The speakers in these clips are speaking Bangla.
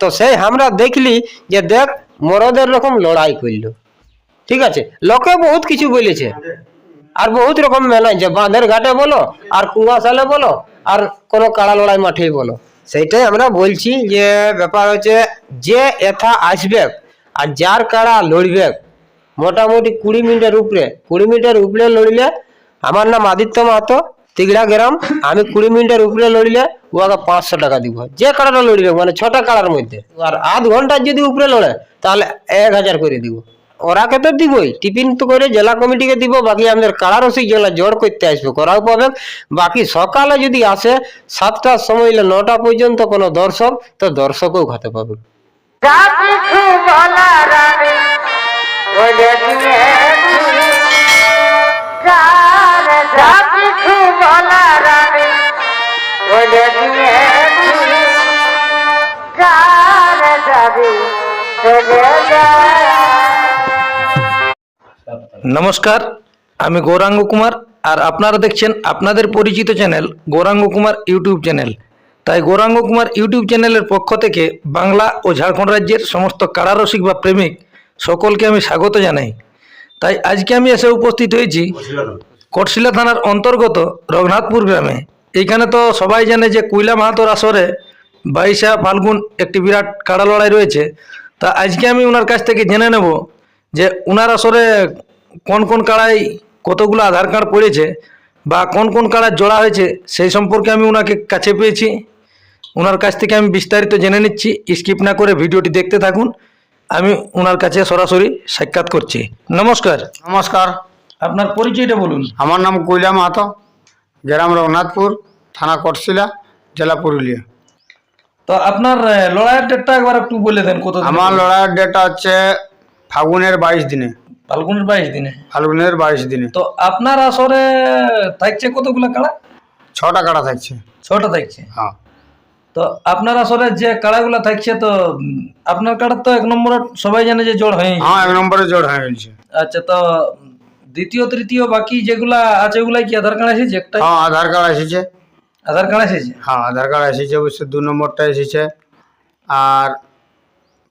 তো সেই আমরা দেখলি যে দেখ মরদের রকম লড়াই করল। ঠিক আছে? লোকে বহুত কিছু বলেছে। আর বহুত রকম মেলা যে বাঁধের ঘাটে বলো, আর কুয়াশালে বলো, আর কোনো কাড়া লড়াই মাঠেই বলো। সেইটাই আমরা বলছি যে ব্যাপার হচ্ছে যে এথা আসবে আর যার কাড়া লড়বে, মোটামুটি কুড়ি মিনিটের উপরে, কুড়ি মিনিটের উপরে লড়লে, আমার নাম আদিত্য মাহাতো। তিগড়া গ্রাম, আমি কুড়ি মিনিটের উপরে লড়লে ওকে পাঁচশো টাকা দিব। যে কাড়াটা লড়বে মানে ছটা কাড়ার মধ্যে। আর আধ ঘণ্টার যদি উপরে লড়ে, তাহলে এক হাজার করে দিব। ওরাকে তো দিবই? টিফিন তো করে জেলা কমিটিকে দিব, বাকি আমাদের কাড়া রসিক যেগুলা জোর করতে আসবে, করাও পাবে। বাকি সকালে যদি আসে, সাতটার সময় হইলে নটা পর্যন্ত কোনো দর্শক, তো দর্শকও খেতে পাবে। যা নমস্কার, আমি গৌরাঙ্গ কুমার আর আপনারা দেখছেন আপনাদের পরিচিত channel Gauranga Kumar YouTube channel. তাই গৌরাঙ্গ কুমার ইউটিউব চ্যানেলের পক্ষ থেকে বাংলা ও ঝাড়খণ্ড রাজ্যের সমস্ত কারারসিক বা প্রেমিক সকলকে আমি স্বাগত জানাই। তাই আজকে আমি এসে উপস্থিত হয়েছি কটশিলা থানার অন্তর্গত রঘুনাথপুর গ্রামে। এইখানে তো সবাই জানে যে কুইলা মাহাতোর আসরে বাইশা ফাল্গুন একটি বিরাট কাড়া লড়াই রয়েছে। তা আজকে আমি ওনার কাছ থেকে জেনে নেব যে ওনার আসরে কোন কোন কাড়াই কতগুলো আধার কার্ড পড়েছে বা কোন কোন কাড়ার জোড়া হয়েছে সেই সম্পর্কে আমি ওনাকে কাছে পেয়েছি। ওনার কাছ থেকে আমি বিস্তারিত জেনে নিচ্ছি। স্কিপ না করে ভিডিওটি দেখতে থাকুন। আমি ওনার কাছে সরাসরি সাক্ষাৎ করছি। নমস্কার। নমস্কার। আপনার পরিচয়টা বলুন। আমার নাম কৈলা মাহাতো গ্রাম রঘুনাথপুর থানা কটশিলা জেলা পুরুলিয়া। তো আপনার আহ, লড়াইয়ের ডেটটা একবার একটু বলে দেন কত দিনে আমার লড়াইয়ের ডেটটা হচ্ছে ফাগুনের বাইশ দিনে। ফাল্গুনের বাইশ দিনে? ফাল্গুনের বাইশ দিনে। তো আপনার আসরে থাকছে কতগুলো কাড়া? ছটা কাটা থাকছে। ছটা থাকছে? হ্যাঁ। তো আপনার আসরে যে কাড়াগুলো থাকছে তো উম, আপনার কাড়ার তো এক নম্বর সবাই জানে যে জোড় হয়ে হ্যাঁ এক নম্বরে জোর হয়ে গেছে। আচ্ছা তো উম, দ্বিতীয় তৃতীয় বাকি যেগুলা আছে ওগুলাই কি আধার কার্ড এসেছে একটা হ্যাঁ আধার কার্ড এসেছে। আধার কার্ড এসেছে? হ্যাঁ আধার কার্ড এসেছে অবশ্য দু নম্বরটা এসেছে। আর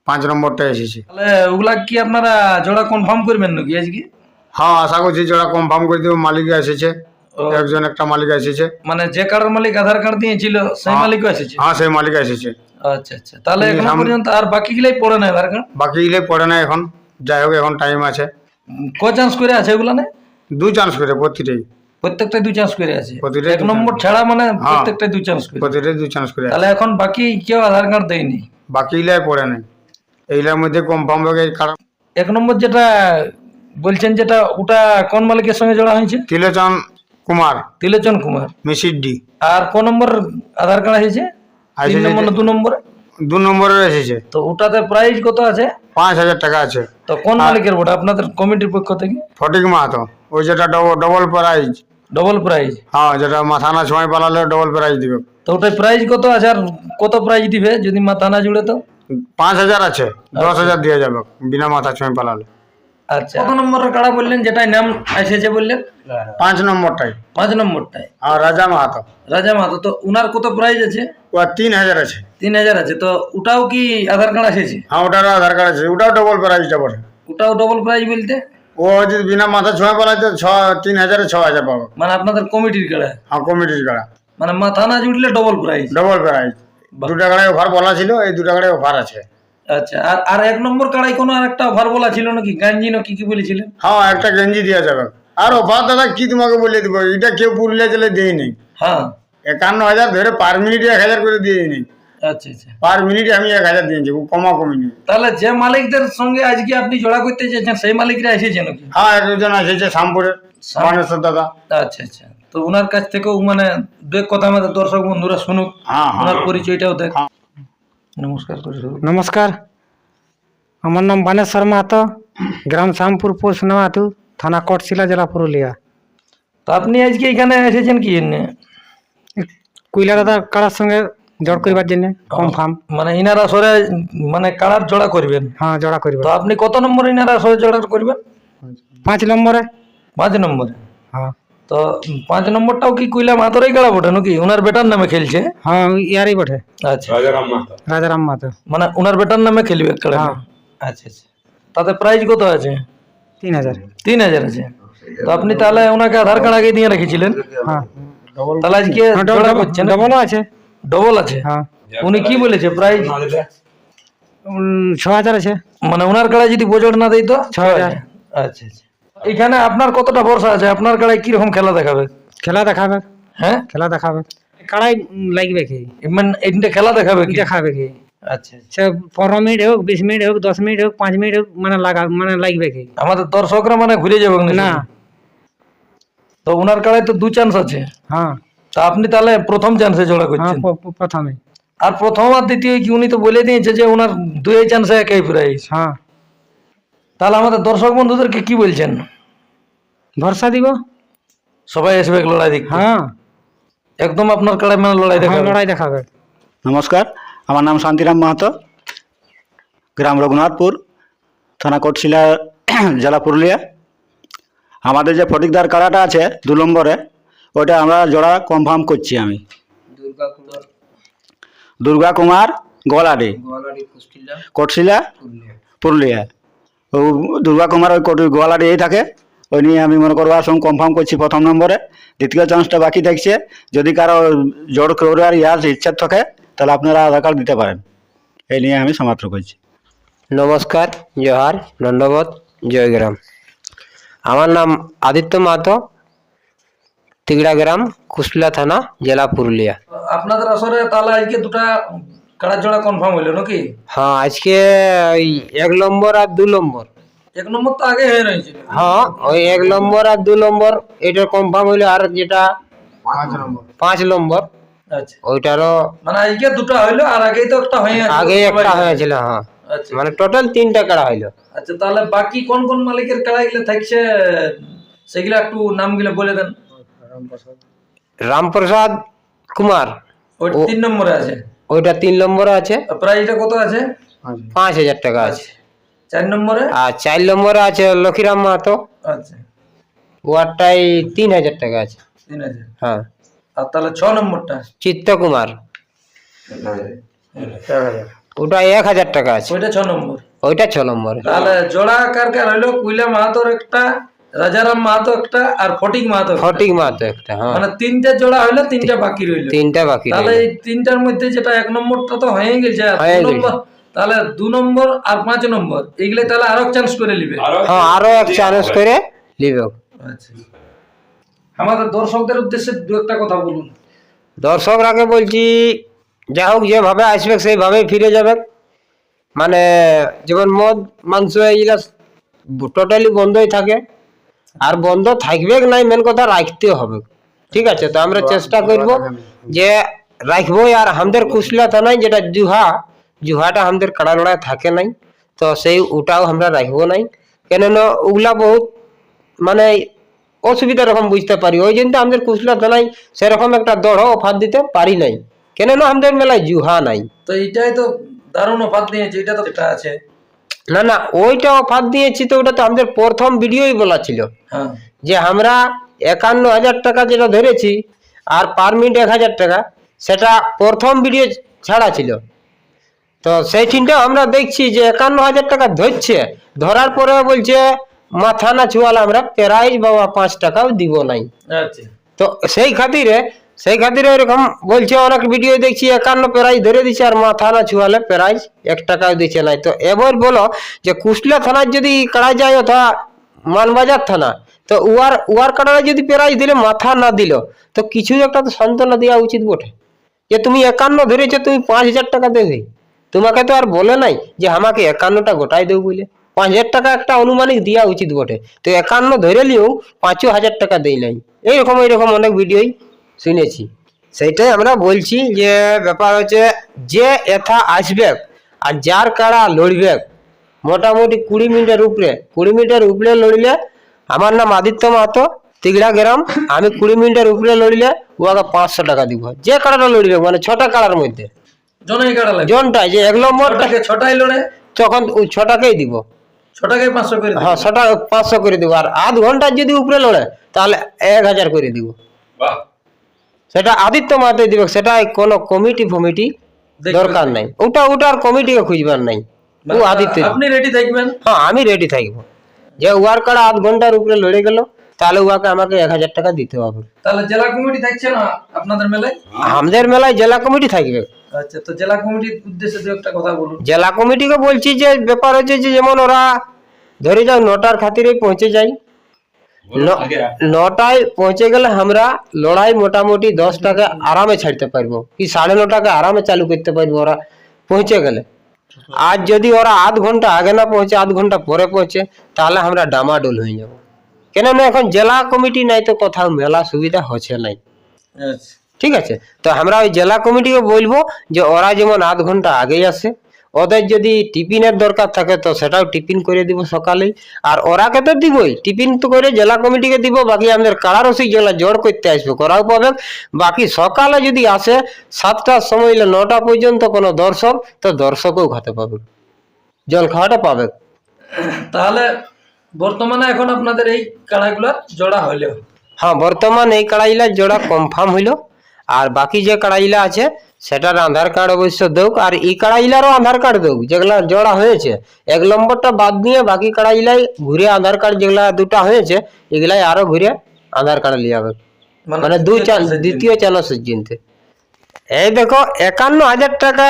পাঁচ নম্বরটা এসেছে। তাহলে ওগুলা কি আপনারা জোড়া কনফার্ম করবেন নাকি আজকে? হ্যাঁ আশা করছি যারা কনফার্ম করে দেবো মালিক এসেছে। একজন একটা মালিক এসেছে। মানে যে কার্ডের মালিক আধার কার্ড দিয়েছিল সেই মালিকও এসেছে? হ্যাঁ সেই মালিক এসেছে। আচ্ছা আচ্ছা। তাহলে এখনও পর্যন্ত আর বাকি গুলাই পড়ে না আধার কার্ড? বাকি গিলে পড়ে না এখন। যাই হোক এখন টাইম আছে। ক চান্স করে আছে ওগুলা না দু চান্স করে প্রতিটাই। প্রত্যেকটাই দুই চান্স করে আছে। প্রতিটাই এক নম্বর ছাড়া মানে হ্যাঁ। প্রত্যেকটাই দুই চান্স করে। প্রতিটাই দু চান্স করে তাহলে এখন বাকি কেউ আধার কার্ড দেয়নি? বাকি ইলাই পড়ে নাই। এইলার মধ্যে কনফার্ম হয়ে কারণ এক নম্বর যেটা বলছেন যেটা ওটা কোন মালিকের সঙ্গে জোড়া হয়েছে? তিলোচন কুমার। তিলোচন কুমার। মিসির ডি। আর কোন নম্বর আধার কার্ড আছে তিন নম্বর দু নম্বরে? দু নম্বরের এসেছে। তো ওটাতে প্রাইস কত আছে? পাঁচ হাজার টাকা আছে। তো কোন মালিকের ওটা আপনাদের কমিটির পক্ষ থেকে? ফটিক মাহাতো। ওই যেটা ডবল প্রাইজ ডবল প্রাইজ হ্যাঁ যেটা মাথা না ছয় পালালে ডবল প্রাইজ দিবে। তো ওটার প্রাইস কত আছে আর কত প্রাইজ দিবে? যদি মাথা না জুড়ে তো? পাঁচ হাজার আছে দশ হাজার দিয়ে যাবে বিনা মাথা ছয় পালালে। আচ্ছা। কত নম্বরের কাড়া বললেন? যেটাই নাম এসেছে বললেন? পাঁচ নম্বরটাই। পাঁচ নম্বরটায় আর রাজা মাহাতো। রাজা মাহাতো তো উনার কত প্রাইস আছে? ও তিন হাজার আছে। তিন হাজার আছে তো ওটাও কি আধার কার্ড এসেছে? হ্যাঁ ওটারও আধার কার্ড আছে। ওটাও ডবল ওটাও ডবল প্রাইস বলতে? ও যদি বিনা মাথা ছয় পালাতে ছ তিন হাজারে ছ হাজার পাবে। মানে আপনাদের কমিটির কাড়া? হ্যাঁ কমিটির কাড়া। মানে মাথা না জুড়লে ডবল প্রাইস ডবল প্রাইজ দু টাকায় অফার বলা ছিল এই দু টাকায় অফার আছে। আচ্ছা আর আর এক নম্বর কাড়াই কোনো আর একটা অফার বলা ছিল নাকি? গাঞ্জি না কি কি বলেছিলেন? হ্যাঁ একটা গেঞ্জি দেওয়া যাবে। আর অফার দাদা কি তোমাকে বলে দিব? এটা কেউ পুরুলিয়া জেলে দিয়ে নেই। হ্যাঁ। একান্ন হাজার ধরে পার মিনিটে এক হাজার করে দিয়ে নেই। আচ্ছা আচ্ছা। পার মিনিটে আমি এক হাজার দিয়েছি কমা কমি নেই তাহলে যে মালিকদের সঙ্গে আজকে আপনি জোড়া করতে চেয়েছেন সেই মালিকরা এসেছে নাকি? হ্যাঁ একজন এসেছে শামপুরের মানেশ্বর দাদা। আচ্ছা আচ্ছা। তো ওনার কাছ থেকেও মানে দু এক কথা আমাদের দর্শক বন্ধুরা শুনুক হ্যাঁ ওনার হ্যাঁ পরিচয়টাও দেখ। নমস্কার করে শুরু করুন। নমস্কার আমার নাম বানেশ্বর মাহাতো গ্রাম শ্যামপুর পোস্ট নেওয়াতু থানা কটশিলা জেলা পুরুলিয়া তো আপনি আজকে এখানে এসেছেন কি জন্য কুইলা দাদা কারার সঙ্গে জড় করিবার জন্য কনফার্ম মানে ইনার আসরে মানে কাড়ার জোড়া করবেন হ্যাঁ জড়া করিবার তো আপনি কত নম্বর ইনার আসরে জোড়া করবেন পাঁচ নম্বরে পাঁচ নম্বরে হ্যাঁ তো পাঁচ নম্বরটাও কি কুইলা মাতরই কাড়া বটে নাকি? ওনার বেটার নামে খেলছে? হ্যাঁ ইয়ারই বটে। আচ্ছা। রাজারাম মাতো। মানে ওনার বেটার নামে খেলবে কাড়া হ্যাঁ। আচ্ছা আচ্ছা। তাতে প্রাইজ কত আছে? তিন হাজার। তিন হাজার আছে। তো আপনি তাহলে ওনাকে আধার কার্ড আগে দিয়ে রেখেছিলেন? হ্যাঁ। তাহলে আজকে করছেন? ডবলও আছে। ডবল আছে? হ্যাঁ। উনি কি বলেছে? প্রাইজ ছ হাজার আছে। মানে ওনার কাড়ায় যদি বোঝড় না দিত ছ হাজার। আচ্ছা আচ্ছা। এখানে আপনার কতটা ভরসা আছে? আপনার কাড়ায় কীরকম খেলা দেখাবে? খেলা দেখাবে। হ্যাঁ? খেলা দেখাবে। কাড়াই লাগবে কি? মানে এইটা খেলা দেখাবে কি? দেখাবে কি? আচ্ছা আচ্ছা। সে পনেরো মিনিট হোক বিশ মিনিট হোক দশ মিনিট হোক পাঁচ মিনিট হোক মানে লাগা মানে লাগবে কি? আমাদের দর্শকরা মানে ঘুরে যাবে না। তো ওনার কাড়ায় তো দু চান্স আছে। হ্যাঁ। তা আপনি তাহলে প্রথম চান্সে জোড়া হ্যাঁ করছেন। প্রথমে। আর প্রথম আর দ্বিতীয় কি উনি তো বলে দিয়েছে যে ওনার দুই চান্সে একই প্রাইস হ্যাঁ। তাহলে আমাদের দর্শক বন্ধুদেরকে কি বলছেন? ভরসা দিব? সবাই আসবে লড়াই দেখ হ্যাঁ। একদম আপনার কাড়ায় মানে লড়াই হ্যাঁ, দেখাবে। লড়াই দেখাবে। নমস্কার আমার নাম শান্তিরাম মাহাতো গ্রাম রঘুনাথপুর থানা কোটশিলা জেলা পুরুলিয়া। আমাদের যে ফটিকদার কাড়াটা আছে দু নম্বরে ওটা আমরা জোড়া কনফার্ম করছি আমি। দুর্গা কুমার। গলাডি কোটশিলা। পুরুলিয়া। ও দুর্গা কুমার ওই কোট গোয়ালাডি এই থাকে। ওই নিয়ে আমি মনে করব সঙ্গে কনফার্ম করছি প্রথম নম্বরে। দ্বিতীয় চান্সটা বাকি থাকছে যদি কারও জোর করার ইয়ার ইচ্ছা থাকে তাহলে আপনারা আধার কার্ড দিতে পারেন। এই নিয়ে আমি সমাপ্ত করছি। নমস্কার জোহার দণ্ডবোধ জয়গ্রাম। আমার নাম আদিত্য মাহাতো তিগড়া গ্রাম কুশলা থানা জেলা পুরুলিয়া। আপনাদের আসরে তাহলে আজকে দুটা কাড়ার জোড়া কনফার্ম হইল নাকি? হ্যাঁ আজকে ওই এক নম্বর আর দু নম্বর। এক নম্বর তো আগে হয়ে রয়েছে। হ্যাঁ ওই এক নম্বর আর দু নম্বর এটা কনফার্ম হইল আর যেটা পাঁচ নম্বর। পাঁচ নম্বর আচ্ছা। ওইটারও মানে আজকে দুটো হইল আর আগেই তো একটা হয়ে আছে আগে একটা হয়েছিল হ্যাঁ। আচ্ছা। মানে টোটাল তিনটা কাড়া হইল? আচ্ছা তাহলে বাকি কোন কোন মালিকের কাড়াইগুলো থাকছে সেগুলা একটু নামগুলো বলে দেন। রামপ্রসাদ কুমার। ওই তিন নম্বরে আছে। ওইটা তিন নম্বরে আছে? প্রাইসটা কত আছে? পাঁচ। হাজার টাকা আছে। চার নম্বরে? আর চার নম্বরে আছে লক্ষীরাম মাহাতো। আচ্ছা। ওয়ারটাই তিন হাজার টাকা আছে। তিন হাজার। হ্যাঁ। আর তাহলে ছ নম্বরটা? চিত্তকুমার। ওটা এক হাজার টাকা আছে। ওইটা ছ নম্বর। ওইটা ছ নম্বরে। তাহলে জোড়া কার কার হইল? কুইলা মাহাতোর একটা রাজারাম মাহাতো একটা আর ফটিক মাহাতো একটা। ফটিক মাহাতো একটা হ্যাঁ। মানে তিনটা জোড়া হইল তিনটা বাকি রইল। তিনটা বাকি তাহলে এই তিনটার মধ্যে যেটা এক নম্বরটা তো হয়ে গেছে আর নম্বর তাহলে দু নম্বর আর পাঁচ নম্বর এইগুলো তাহলে আরও চান্স করে নিবে। হ্যাঁ আরও এক চান্স করে নিবে। আচ্ছা। আমাদের দর্শকদের উদ্দেশ্যে দু একটা কথা বলুন। দর্শকরাকে বলছি যা হোক যেভাবে আসবে সেইভাবেই ফিরে যাবে মানে যেমন মদ মাংস এইগুলা টোটালি বন্ধই থাকে। আর বন্ধ থাকবে নাই মেন কথা রাখতে হবে। ঠিক আছে তো আমরা চেষ্টা করব যে রাখব আর আমাদের কুশলা থানায় যেটা জুহা জুহাটা আমাদের কাড়া লড়াই থাকে নাই তো সেই ওটাও আমরা রাখব নাই। কেননা ওগুলা বহুত মানে অসুবিধা রকম বুঝতে পারি ওই জন্য তো আমাদের কুশলা থানায় সেরকম একটা দড় অফার দিতে পারি নাই। কেননা আমাদের মেলায় জুহা নাই। তো এইটাই তো দারুণ অফার দিয়েছে এটা তো আছে। না না ওইটা অফার দিয়েছি তো ওটা তো আমাদের প্রথম ভিডিওই বলা ছিল। হ্যাঁ। যে আমরা একান্ন হাজার টাকা যেটা ধরেছি আর পার মিনিট এক হাজার টাকা সেটা প্রথম ভিডিও ছাড়া ছিল। তো সেই ঠিনটা আমরা দেখছি যে একান্ন হাজার টাকা ধরছে ধরার পরে বলছে মাথা না ছুয়ালে আমরা প্রাইজ বাবা পাঁচ টাকাও দিব নাই। আচ্ছা। তো সেই খাতিরে সেই খাতিরে এরকম বলছে, অনেক ভিডিও দেখছি, একান্ন প্রাইজ ধরে দিচ্ছে আর মাথা না ছুয়ালে প্রাইজ এক টাকাও দিচ্ছে নাই। তো এবার বলো যে, কুশলা থানার যদি কাড়া যায়, অথবা মানবাজার থানা, তো উয়ার উয়ার কাড়ায় যদি প্রাইজ দিলে, মাথা না দিল, তো কিছু একটা তো সান্ত্বনা দেওয়া উচিত বটে। যে, তুমি একান্ন ধরেছো, তুমি পাঁচ হাজার টাকা দেবে। তোমাকে তো আর বলে নাই যে, আমাকে একান্নটা গোটাই দেবো বলে। পাঁচ হাজার টাকা একটা অনুমানিক দেওয়া উচিত বটে। তো একান্ন ধরে নিয়েও পাঁচও হাজার টাকা দেই নাই। এইরকম এইরকম অনেক ভিডিওই শুনেছি। সেইটাই আমরা বলছি যে ব্যাপার হচ্ছে যে এথা আসবে আর যার কারা লড়বে মোটামুটি কুড়ি মিনিটের উপরে কুড়ি মিনিটের উপরে লড়লে আমার নাম আদিত্য মাহাতো তিগড়া গ্রাম আমি কুড়ি মিনিটের উপরে লড়লে ওকে পাঁচশো টাকা দিব। যে কাড়াটা লড়বে মানে ছটা কাড়ার মধ্যে। জনটাই যে এক নম্বরটা ছটাকে ছটাই লড়ে? তখন ছটাকেই দিব। ছ টাকায় পাঁচশো করে হ্যাঁ সেটা পাঁচশো করে দিব। আর আধ ঘণ্টার যদি উপরে লড়ে তাহলে এক হাজার করে দিব। বাহ। সেটা আদিত্য মাতে দিব সেটা কোনো কমিটি ফমিটি দরকার নাই। ওটা ওটার কমিটিকে খুঁজবার নাই। ও আদিত্য আপনি রেডি থাকবেন? হ্যাঁ আমি রেডি থাকব। যে ওয়ার কাড়া আধ ঘণ্টার উপরে লড়ে গেল তাহলে উহাকে আমাকে এক হাজার টাকা দিতে হবে। তাহলে জেলা কমিটি থাকছে না আপনাদের মেলায়? আমাদের মেলায় জেলা কমিটি থাকবে। আচ্ছা তো জেলা কমিটির উদ্দেশ্যে দু একটা কথা বলুন। জেলা কমিটিকে বলছি যে ব্যাপার হচ্ছে যে যেমন ওরা ধরে যাও নটার খাতিরে পৌঁছে ন- নটায় পৌঁছে গেলে আমরা লড়াই মোটামুটি দশ টাকা আরামে ছাড়তে পারব। কি সাড়ে নটাকে আরামে চালু করতে পারব ওরা পৌঁছে গেলে। আর যদি ওরা আধ ঘণ্টা আগে না পৌঁছে আধ ঘণ্টা পরে পৌঁছে তাহলে আমরা ডামাডোল হয়ে যাব। কেননা এখন জেলা কমিটি নাই তো কোথাও মেলা সুবিধা হচ্ছে নাই। আচ্ছা। ঠিক আছে? তো আমরা ওই জেলা কমিটিকে বলব যে ওরা যেমন আধ ঘণ্টা আগেই আসে ওদের যদি টিফিনের দরকার থাকে তো সেটাও টিফিন করে দিব সকালেই আর ওরাকে তো দিবই। টিফিন তো করে জেলা কমিটিকে দিব বাকি আমাদের কাড়া রসিক যেগুলো জড় করতে আসবে করাও পাবে বাকি সকালে যদি আসে সাতটার সময় হলে নটা পর্যন্ত কোনো দর্শক তো দর্শকও খাতে পাবে জল খাওয়াটা পাবে তাহলে বর্তমানে এখন আপনাদের এই কাড়াগুলার জোড়া হইলেও হ্যাঁ বর্তমান এই কড়াইলা জোড়া কনফার্ম হইল। আর বাকি যে কড়াইলা আছে সেটার আধার কার্ড অবশ্য দেউক আর এই কড়াইলারও আধার কার্ড দেউক যেগুলা জোড়া হয়েছে। এক নম্বরটা বাদ দিয়ে বাকি কড়াইলাই ঘুরে আধার কার্ড যেগুলা দুটা হয়েছে এগুলাই আরও ঘুরে আধার কার্ড লিয়ে যাবে মানে দুই চান্স দ্বিতীয় চান্স জিনতে এই দেখো একান্ন হাজার টাকা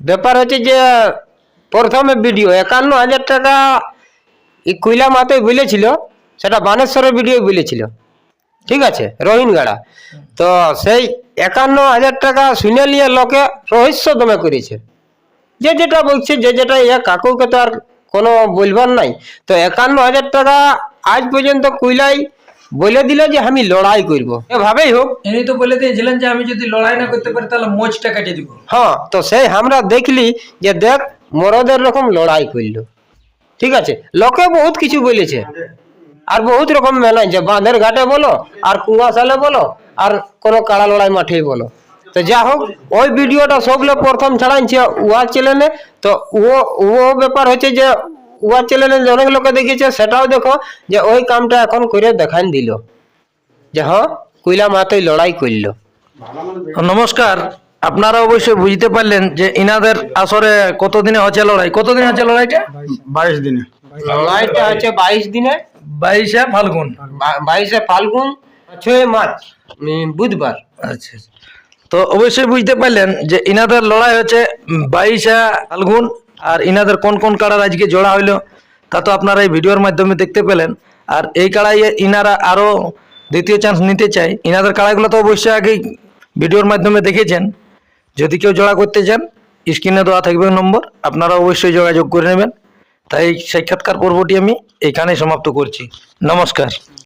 ব্যাপার হচ্ছে যে প্রথমে ভিডিও একান্ন হাজার টাকা এই কুইলা মাতে বলেছিল সেটা বানেশ্বরের ভিডিও বলেছিল ঠিক আছে রোহিনগাড়া তো সেই একান্ন হাজার টাকা শুনে নিয়ে লোকে রহস্য দমে করেছে। যে যেটা বলছে যে যেটা ইয়া কাকুকে তো আর কোনো বলবার নাই। তো একান্ন হাজার টাকা আজ পর্যন্ত কুইলাই বলে দিল যে আমি লড়াই করব। এভাবেই হোক। ইনি তো বলে দিয়েছিলেন যে আমি যদি লড়াই না করতে পারি তাহলে মোচটা কেটে দিব। হ্যাঁ তো সেই আমরা দেখলি যে দেখ মরদের রকম লড়াই করল। ঠিক আছে লোকে বহুত কিছু বলেছে। আর বহুত রকম মেলা যে বাঁধের ঘাটে বলো আর কুয়াশালে বলো আর কোনো কাড়া লড়াই মাঠেই বলো। তো যা হোক ওই ভিডিওটা সবগুলো প্রথম ছাড়াইছে উয়া চ্যানেলে তো ও ও ব্যাপার হচ্ছে যে উয়া চ্যানেলে অনেক লোকে দেখেছে সেটাও দেখো যে ওই কামটা এখন করে দেখান দিল। যে হ্যাঁ কুইলা মাতই লড়াই করল। নমস্কার আপনারা অবশ্যই বুঝতে পারলেন যে ইনাদের আসরে কতদিনে হচ্ছে লড়াই? কতদিন হচ্ছে লড়াইটা? বাইশ দিনে। লড়াইটা হচ্ছে বাইশ দিনে। বাইশে ফাল্গুন। বাইশে ফাল্গুন ছয় মার্চ বুধবার। আচ্ছা। তো অবশ্যই বুঝতে পারলেন যে ইনাদের লড়াই হচ্ছে বাইশে ফাল্গুন আর ইনাদের কোন কোন কাড়ার আজকে জোড়া হইল তা তো আপনারা এই ভিডিওর মাধ্যমে দেখতে পেলেন। আর এই কাড়াইয়ে ইনারা আরও দ্বিতীয় চান্স নিতে চাই ইনাদের কাড়াইগুলো তো অবশ্যই আগেই ভিডিওর মাধ্যমে দেখেছেন। যদি কেউ জোড়া করতে চান স্ক্রিনে দেওয়া থাকবে নম্বর আপনারা অবশ্যই যোগাযোগ করে নেবেন। তাই সাক্ষাৎকার পর্বটি আমি এখানেই সমাপ্ত করছি। নমস্কার।